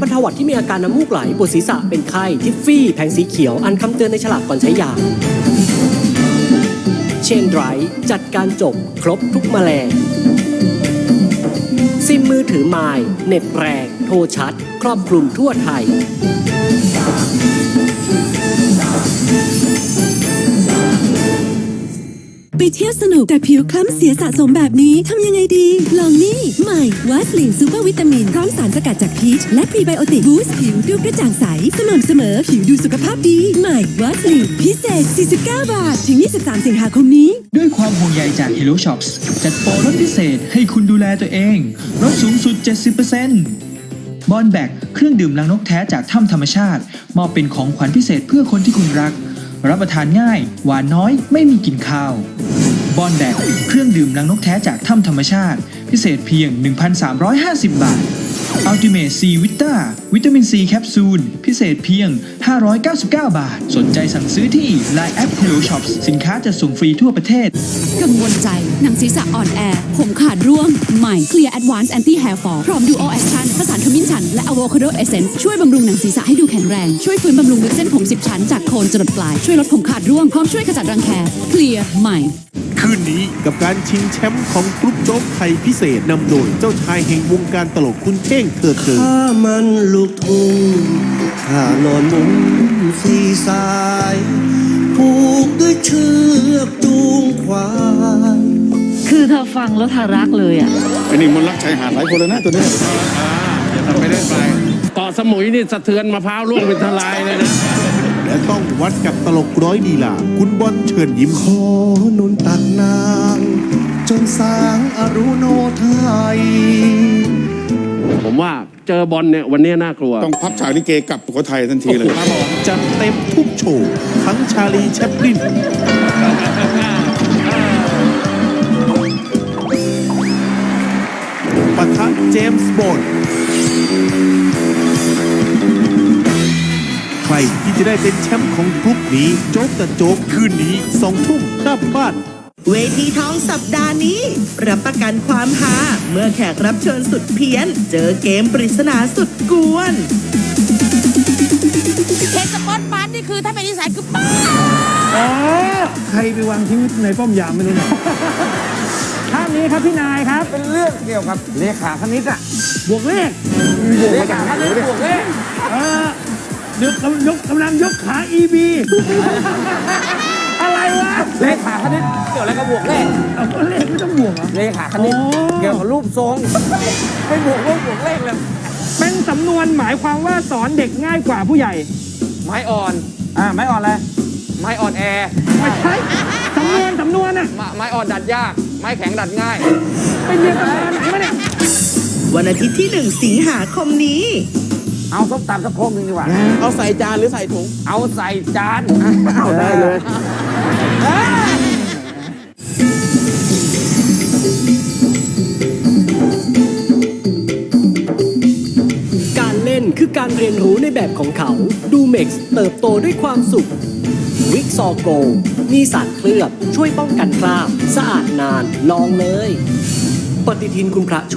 บรรเทาวัดที่มีอาการน้ำมูกไหลปวดศีรษะเป็นไข้ทิฟฟี่แผงสีเขียวอันคำเตือนในฉลากก่อนใช้ยาเชนไรจัดการจบครบทุกแมลงซิมมือถือไมล์เน็ตแรงโทรชัด ครอบคลุมทั่วไทย ไปเที่ยวสนุกแต่ผิวคล้ำเสียสะสมแบบนี้ทำยังไงดี ม่วัสลินซูเปอร์วิตามิน พร้อมสารสกัดจากพีชและพรีไบโอติกบูสต์ผิวดูกระจ่างใส สม่ำเสมอผิวดูสุขภาพดี ใหม่วัสลินพิเศษ 49 บาท ถึง 23 สิงหาคมนี้ ด้วยความห่วงใยจาก Hello Shops จัดโปรลดพิเศษให้คุณดูแลตัวเองลดสูงสุด 70%บอนแบกเครื่องดื่มลังนกแท้จากถ้ำธรรมชาติ มอบเป็นของขวัญพิเศษเพื่อคนที่คุณรัก รับประทานง่าย หวานน้อยไม่มีกลิ่นคาว บอนแบกเครื่องดื่มลังนกแท้จากถ้ำธรรมชาติ พิเศษเพียง 1,350 บาท Ultimate C Vita วิตามินซีแคปซูล พิเศษเพียง 599 บาท สนใจสั่งซื้อที่ Line App Hello Shops สินค้าจะส่งฟรีทั่วประเทศ กังวลใจ หนังศีรษะอ่อนแอ ผมขาดร่วง ใหม่ Clear Advanced Anti Hair Fall พร้อม Duo Action ผสานขมิ้นชัน และ Avocado Essence ช่วยบำรุงหนังศีรษะให้ดูแข็งแรง ช่วยฟื้นบำรุงลึกเส้นผม 10 ชั้น จากโคนจรดปลาย ช่วยลดผมขาดร่วง พร้อมช่วยขจัดรังแค Clear ใหม่ คืนนี้กับการชิงแชมป์ของกรุ๊ปโจ๊กไทยพิเศษนำโดยเจ้าชายแห่งวงการตลกคุณเท่งเถิดเกิดถ้ามันลูกทุ่งข้านอนมุนสีสายผูกด้วยเชือกจูงควายคือเธอฟังแล้วเธอรักเลยอะไอ้นี่มันรักชายหาดหลายคนแล้วนะตัวเนี้ยไม่ได้ไปเกาะสมุยนี่สะเทือนมะพร้าวร่วงเป็นทลายเลยนะ และต้องวัดกับตลกร้อยดีลา คุณบอลเชิญยิ้มขอนุนตักนาง จนสางอรุโนไทย ผมว่าเจอบอลเนี่ยวันนี้น่ากลัว ต้องพับฉากลิเกกลับสุโขทัยทันทีเลยจัดเต็มทุกโชว์ทั้งชาลีแชปลินปะทะเจมส์บอนด์ใคร ที่จะได้เป็นแชมป์ของกรุ๊ปนี้ โจ๊กกับโจ๊กคืนนี้สองทุ่มห้ามพลาดเวทีทองสัปดาห์นี้ รับประกันความฮาเมื่อแขกรับเชิญสุดเพี้ยน เจอเกมปริศนาสุดกวนเค้กสปอตบันนี่คือถ้าเป็นนิสัยคือป้าใครไปวางทิ้งในป้อมยามไม่รู้นะท่านนี้ครับพี่นายครับ เป็นเรื่องเกี่ยวกับเลขาคณิตอะบวกเลขเลขาคณิตบวกเลขเออ ยกกำยกกำลังยกขา EB อะไรวะเลขาคณิตเกี่ยวอะไรกับบวกเลขเอาก็เลขไม่ต้องบวกเหรอ เลขาคณิตเกี่ยวกับรูปทรงไม่บวกเลขบวกเลขเลยเป็นสำนวนหมายความว่าสอนเด็กง่ายกว่าผู้ใหญ่ ไม้อ่อน อ่าไม้อ่อนอะไรไม้อ่อนแอไม่ใช่สำนวนสำนวนอะไม้อ่อนดัดยาก ไม้แข็งดัดง่าย ไปเรียนตำราไหนมาเนี่ย วันอาทิตย์ที่ 1 สิงหาคมนี้ เอาส้มตำสักโคกหนึ่งดีกว่า เอาใส่จานหรือใส่ถุง เอาใส่จานเอาได้เลยการเล่นคือการเรียนรู้ในแบบของเขา ดูเม็กซ์เติบโตด้วยความสุข วิกซอโก มีสารเคลือบช่วยป้องกันคราบ สะอาดนาน ลองเลย ปฏิทินคุณพระ